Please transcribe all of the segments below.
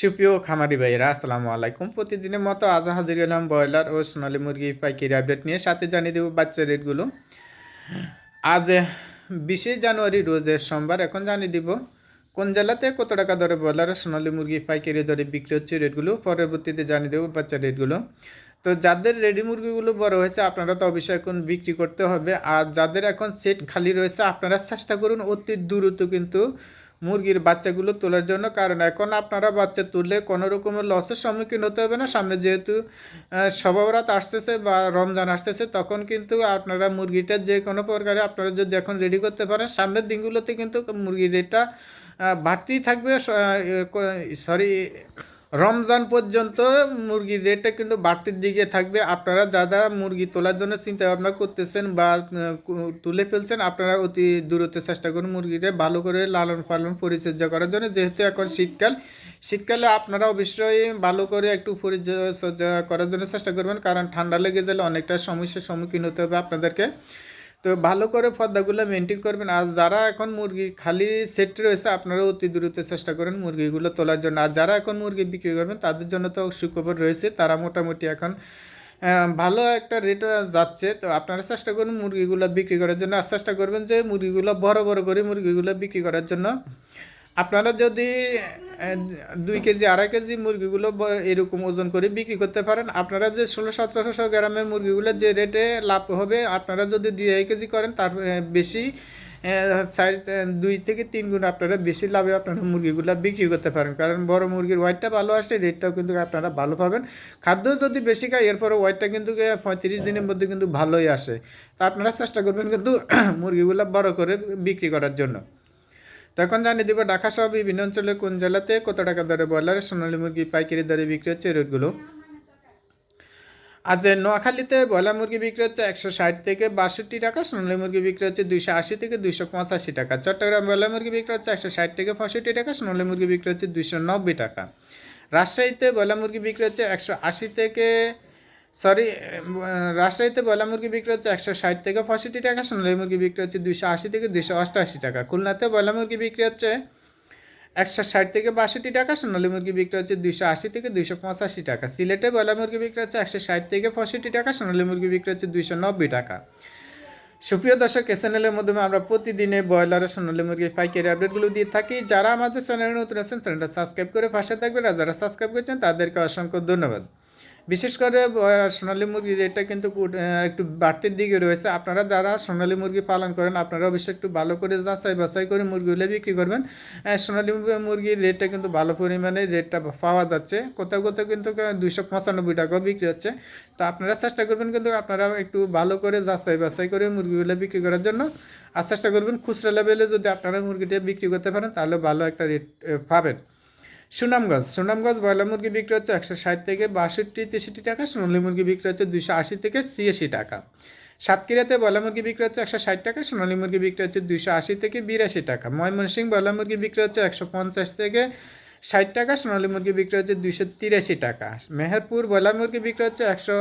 সুপ্রিয় খামারি ভাইয়েরা, আসসালামু আলাইকুম। প্রতিদিনের মতো আজ হাজির এলাম ব্রয়লার ও সোনালী মুরগি পাইকারি আপডেট নিয়ে, সাথে জানিয়ে দেবো বাচ্চা রেটগুলো। আজ বিশে জানুয়ারি রোজের সোমবার, এখন জানিয়ে দিব কোন জেলাতে কত টাকা দরে ব্রয়লার ও সোনালী মুরগি পাইকারি দরে বিক্রি হচ্ছে রেটগুলো, পরবর্তীতে জানিয়ে দেবো বাচ্চা রেটগুলো। তো যাদের রেডি মুরগিগুলো বড় হয়েছে, আপনারা তো অবশ্যই এখন বিক্রি করতে হবে। আর যাদের এখন সেট খালি রয়েছে, আপনারা চেষ্টা করুন অতি দ্রুত কিন্তু মুরগির বাচ্চাগুলো তোলার জন্য, কারণ এখন আপনারা বাচ্চা তুললে কোনো রকমের লসের সম্মুখীন হতে হবে না। সামনে যেহেতু সবাবরাত আসতেছে বা রমজান আসতেছে, তখন কিন্তু আপনারা মুরগিটা যে কোনো প্রকারে আপনারা যদি এখন রেডি করতে পারেন, সামনের দিনগুলোতে কিন্তু মুরগির রেটটা বাড়তেই থাকবে। সরি রমজান পর্যন্ত মুরগির রেটটা কিন্তু বাড়তির দিকে থাকবে। আপনারা যারা মুরগি তোলার জন্য চিন্তা ভাবনা করতেছেন বা তুলে ফেলছেন, আপনারা অতি দূরত্বে চেষ্টা করুন মুরগিটা ভালো করে লালন পালন পরিচর্যা করার জন্য। যেহেতু এখন শীতকাল, শীতকালে আপনারা অবশ্যই ভালো করে একটু পরিচর্যা করার জন্য চেষ্টা করবেন, কারণ ঠান্ডা লেগে গেলে অনেকটা সমস্যার সম্মুখীন হতে হবে আপনাদেরকে। তো ভালো করে পর্দাগুলো মেনটেন করবেন। আর যারা এখন মুরগি খালি সেট রয়েছে, আপনারা অতি দ্রুত চেষ্টা করেন মুরগিগুলো তোলার জন্য। আর যারা এখন মুরগি বিক্রি করবেন, তাদের জন্য তো সুখবর রয়েছে, তারা মোটামুটি এখন ভালো একটা রেট যাচ্ছে। তো আপনারা চেষ্টা করুন মুরগিগুলো বিক্রি করার জন্য। আর চেষ্টা করবেন যে মুরগিগুলো বড় বড় করে মুরগিগুলো বিক্রি করার জন্য। আপনারা যদি দুই কেজি, আড়াই কেজি মুরগিগুলো এরকম ওজন করে বিক্রি করতে পারেন, আপনারা যে ষোলো সতেরোশো গ্রামের মুরগিগুলো যে রেটে লাভ হবে, আপনারা যদি দুই, আড়াই কেজি করেন, তার বেশি দুই থেকে তিন গুণ আপনারা বেশি লাভে আপনারা মুরগিগুলো বিক্রি করতে পারেন। কারণ বড় মুরগির ওয়াইটটা ভালো আসে, রেটটাও কিন্তু আপনারা ভালো পাবেন। খাদ্য যদি বেশি খায়, এরপরে ওয়াইটটা কিন্তু পঁয়ত্রিশ দিনের মধ্যে কিন্তু ভালোই আসে। তা আপনারা চেষ্টা করবেন কিন্তু মুরগিগুলো বড় করে বিক্রি করার জন্য। তখন জানিয়ে দিব, ঢাকা সহ বিভিন্ন অঞ্চলে কোন জেলাতে কত টাকা দরে ব্রয়লার সোনালী মুরগি পাইকারি দরে বিক্রি হচ্ছে রেটগুলো আজ নোয়াখালীতে ব্রয়লার মুরগি বিক্রি হচ্ছে একশো ষাট থেকে বাষট্টি টাকা, সোনালী মুরগি বিক্রি হচ্ছে দুইশো আশি থেকে দুইশো পঁচাশি টাকা। চট্টগ্রাম ব্রয়লার মুরগি বিক্রি হচ্ছে একশো ষাট থেকে পঁয়ষট্টি টাকা, সোনালী মুরগি বিক্রি হচ্ছে দুইশো নব্বই টাকা। রাজশাহীতে ব্রয়লার মুরগি বিক্রি হচ্ছে একশো আশি থেকে সরি রাজশাহীতে বয়লা মুরগি বিক্রি হচ্ছে একশো ষাট থেকে পঁয়ষট্টি টাকা, সোনালী মুরগি বিক্রি হচ্ছে দুইশো আশি থেকে দুইশো অষ্টআশি টাকা। খুলনাতে বয়লা মুরগি বিক্রি হচ্ছে একশো ষাট থেকে বাষট্টি টাকা, সোনালী মুরগি বিক্রি হচ্ছে দুইশো আশি থেকে দুইশো পঁচাশি টাকা। সিলেটে বয়লা মুরগি বিক্রি হচ্ছে একশো ষাট থেকে পঁয়ষট্টি টাকা, সোনালী মুরগি বিক্রি হচ্ছে দুইশো নব্বই টাকা। সুপ্রিয় দর্শক এ চ্যানেলের মাধ্যমে আমরা প্রতিদিনে ব্রয়লার সোনালী মুরগির পাইকারি আপডেটগুলো দিয়ে থাকি। যারা আমাদের চ্যানেলে নতুন আছেন, চ্যানেলটা সাবস্ক্রাইব করে পাশে থাকবেন, আর যারা সাবস্ক্রাইব করছেন, তাদেরকে অসংখ্য ধন্যবাদ। বিশেষ করে সোনালী মুরগির রেটটা কিন্তু একটু বাড়তির দিকে রয়েছে। আপনারা যারা সোনালী মুরগি পালন করেন, আপনারা অবশ্যই একটু ভালো করে যাচাই বাছাই করে মুরগিগুলো বিক্রি করবেন। সোনালী মুরগির রেটটা কিন্তু ভালো পরিমাণে রেটটা পাওয়া যাচ্ছে। কোথাও কোথাও কিন্তু দুইশো পঁচানব্বই টাকাও বিক্রি হচ্ছে। তো আপনারা চেষ্টা করবেন কিন্তু আপনারা একটু ভালো করে যাচাই বাছাই করে মুরগিগুলো বিক্রি করার জন্য। আর চেষ্টা করবেন খুচরা লেভেলে যদি আপনারা মুরগিটা বিক্রি করতে পারেন, তাহলে ভালো একটা রেট পাবেন। সুনামগঞ্জ সুনামগঞ্জ ব্রয়লার মুরগি বিক্রি হচ্ছে একশো ষাট থেকে বাষট্টি, তেষট্টি টাকা, সোনালী মুরগি বিক্রি হচ্ছে দুশো আশি থেকে ছিয়াশি টাকা। সাতক্ষীরাতে বয়লা মুরগি বিক্রি হচ্ছে একশো ষাট টাকা, সোনালী মুরগি বিক্রি হচ্ছে দুশো আশি থেকে বিরাশি টাকা। ময়মনসিংহ বয়লা মুরগি বিক্রি হচ্ছে একশো পঞ্চাশ থেকে ষাট টাকা, সোনালী মুরগি বিক্রি হচ্ছে দুশো তিরাশি টাকা। মেহেরপুর বয়লা মুরগি বিক্রি হচ্ছে একশো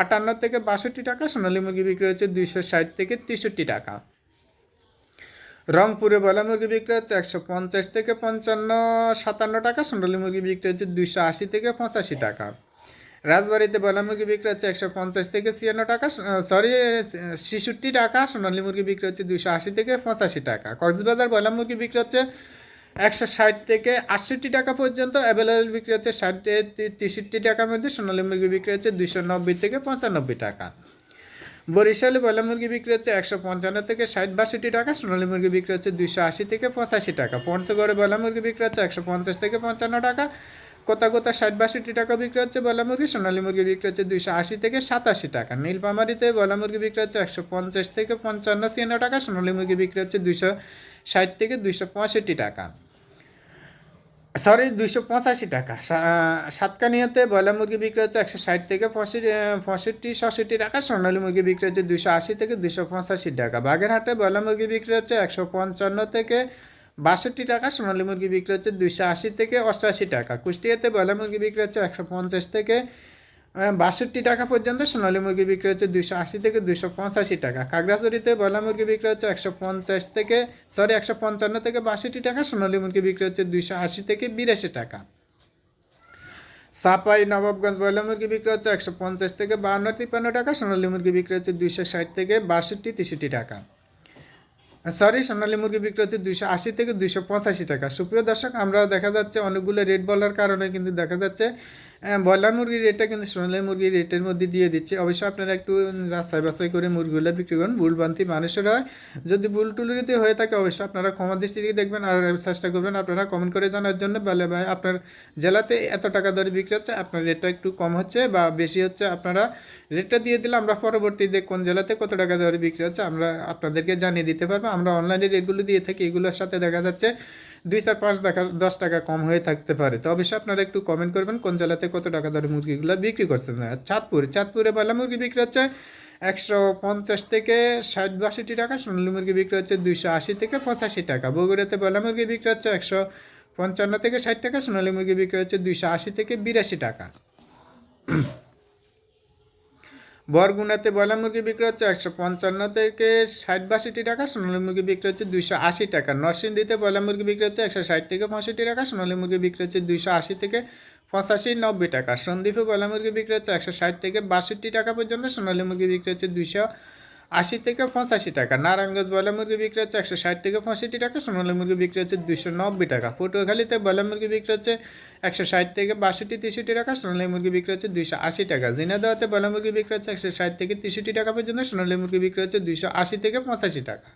আটান্ন থেকে বাষট্টি টাকা, সোনালী মুরগি বিক্রি হচ্ছে দুশো ষাট থেকে তেষট্টি টাকা। রংপুরে বয়লা মুরগি বিক্রি হচ্ছে একশো পঞ্চাশ থেকে পঞ্চান্ন, সাতান্ন টাকা। সোনালী মুরগি বিক্রি হচ্ছে দুইশো আশি থেকে পঁচাশি টাকা। রাজবাড়িতে বয়লা মুরগি বিক্রি হচ্ছে একশো পঞ্চাশ থেকে ছিয়ান্ন টাকা সরি ছেষট্টি টাকা, সোনালী মুরগি বিক্রি হচ্ছে দুইশো আশি থেকে পঁচাশি টাকা। কক্সবাজার বয়লা মুরগি বিক্রি হচ্ছে একশো ষাট থেকে আটষট্টি টাকা পর্যন্ত, অ্যাভেলেবেল বিক্রি হচ্ছে ষাট, তেষট্টি টাকার মধ্যে, সোনালী মুরগি বিক্রি হচ্ছে দুইশো নব্বই থেকে পঁচানব্বই টাকা। বরিশালে ব্রয়লার মুরগি বিক্রি হচ্ছে একশো পঞ্চান্ন থেকে ষাট বাষট্টি টাকা, সোনালী মুরগি বিক্রি হচ্ছে দুইশো আশি থেকে পঁচাশি টাকা। পঞ্চগড়ে ব্রয়লার মুরগি বিক্রি হচ্ছে একশো পঞ্চাশ থেকে পঞ্চান্ন টাকা। কোথা কোথা ষাট বাষট্টি টাকা বিক্রি হচ্ছে ব্রয়লার মুরগি, সোনালী মুরগি বিক্রি হচ্ছে দুইশো আশি থেকে সাতাশি টাকা। নীলপামারিতে ব্রয়লার মুরগি বিক্রি হচ্ছে একশো পঞ্চাশ থেকে পঞ্চান্ন ছিয়ান্ন টাকা, সোনালী মুরগি বিক্রি হচ্ছে দুইশো ষাট থেকে দুইশো পঁয়ষট্টি টাকা। সরি দুইশো পঁচাশি টাকা। সাতকানিয়াতে ব্রয়লার মুরগি বিক্রি হচ্ছে একশো ষাট থেকে পঁয়ষট্টি ছষট্টি টাকা, সোনালী মুরগি বিক্রি হচ্ছে দুশো আশি থেকে দুশো পঁচাশি টাকা। বাগেরহাটে ব্রয়লার মুরগি বিক্রি হচ্ছে একশো পঞ্চান্ন থেকে বাষট্টি টাকা, সোনালী মুরগি বিক্রি হচ্ছে দুশো আশি থেকে অষ্টআশি টাকা। কুষ্টিয়াতে ব্রয়লার মুরগি বিক্রি হচ্ছে একশো পঞ্চাশ থেকে বাষট্টি টাকা পর্যন্ত সোনালী মুরগি বিক্রি হচ্ছে দুশো আশি থেকে দুশো পঁচাশি টাকা। খাগড়াছড়িতে ব্রয়লার মুরগি বিক্রি হচ্ছে একশো পঞ্চাশ থেকে সরি একশো পঞ্চান্ন থেকে বাষট্টি টাকা, সোনালী মুরগি বিক্রি হচ্ছে দুশো আশি থেকে বিরাশি টাকা। সাপাই নবাবগঞ্জ ব্রয়লার মুরগি বিক্রি হচ্ছে একশো পঞ্চাশ থেকে বাহান্ন, তিপ্পান্ন টাকা, সোনালী মুরগি বিক্রি হচ্ছে দুইশো ষাট থেকে বাষট্টি, তেষট্টি টাকা। সরি সোনালী মুরগি বিক্রি হচ্ছে দুইশো আশি থেকে দুইশো পঁচাশি টাকা। সুপ্রিয় দর্শক আমরা দেখা যাচ্ছে অনেকগুলো রেট বলার কারণে কিন্তু দেখা যাচ্ছে ব্রয়লার মুরগির রেটটা কিন্তু সোনালী মুরগির রেটের মধ্যে দিয়ে দিচ্ছে। অবশ্যই আপনারা একটু যাচাই বাছাই করে মুরগিগুলো বিক্রি করুন। ভুলভ্রান্তি মানুষের হয় যদি ভুল টুলুরিতে হয়ে থাকে অবশ্যই আপনারা ক্ষমা দৃষ্টিতে দেখবেন আর চেষ্টা করবেন আপনারা কমেন্ট করে জানার জন্য। বলে ভাই, আপনার জেলাতে এত টাকা দরে বিক্রি হচ্ছে, আপনার রেটটা একটু কম হচ্ছে বা বেশি হচ্ছে, আপনারা রেটটা দিয়ে দিলে আমরা পরবর্তীতে কোন জেলাতে কত টাকা দরে বিক্রি হচ্ছে, আমরা আপনাদেরকে জানিয়ে দিতে পারব। আমরা অনলাইনে রেটগুলো দিয়ে থাকি, এগুলোর সাথে দেখা যাচ্ছে দুই চার পাঁচ টাকা, দশ টাকা কম হয়ে থাকতে পারে। তো অবশ্যই আপনারা একটু কমেন্ট করবেন, কোন জেলাতে কত টাকা দরে মুরগিগুলো বিক্রি করছেন। চাঁদপুর, চাঁদপুরে বয়লা মুরগি বিক্রি হচ্ছে একশো পঞ্চাশ থেকে ষাট বাষট্টি টাকা, সোনালী মুরগি বিক্রি হচ্ছে দুইশো আশি থেকে পঁচাশি টাকা। বগুড়াতে বয়লা মুরগি বিক্রি হচ্ছে একশো পঞ্চান্ন থেকে ষাট টাকা, সোনালী মুরগি বিক্রি হচ্ছে দুইশো আশি থেকে বিরাশি টাকা। বরগুনাতে বয়লা মুরগি বিক্রি হচ্ছে একশো পঞ্চান্ন থেকে ষাট বাষট্টি টাকা, সোনালী মুরগি বিক্রি হচ্ছে দুইশো আশি টাকা। নরসিংদীতে বয়লা মুরগি বিক্রি হচ্ছে একশো ষাট থেকে পঁয়ষট্টি টাকা, সোনালী মুরগি বিক্রি হচ্ছে দুইশো আশি থেকে পঁচাশি নব্বই টাকা। সন্দীপে বয়লা মুরগি বিক্রি হচ্ছে একশো ষাট থেকে বাষট্টি টাকা পর্যন্ত, সোনালী মুরগি বিক্রি হচ্ছে দুইশো আশি থেকে পঁচাশি টাকা। নারায়ণগঞ্জ বয়লা মুরগি বিক্রি হচ্ছে একশো ষাট থেকে পঁয়ষট্টি টাকা, সোনালী মুরগি বিক্রি হচ্ছে দুশো নব্বই টাকা। পটুয়াখালীতে বয়লা মুরগি বিক্রি হচ্ছে একশো ষাট থেকে বাষট্টি, তেষট্টি টাকা, সোনালী মুরগি বিক্রি হচ্ছে দুশো আশি টাকা। জিনাদাওয়াতে বয়লা মুরগি বিক্রি হচ্ছে একশো ষাট থেকে তেষট্টি টাকা পর্যন্ত, সোনালী মুরগি বিক্রি হচ্ছে দুশো আশি থেকে পঁচাশি টাকা।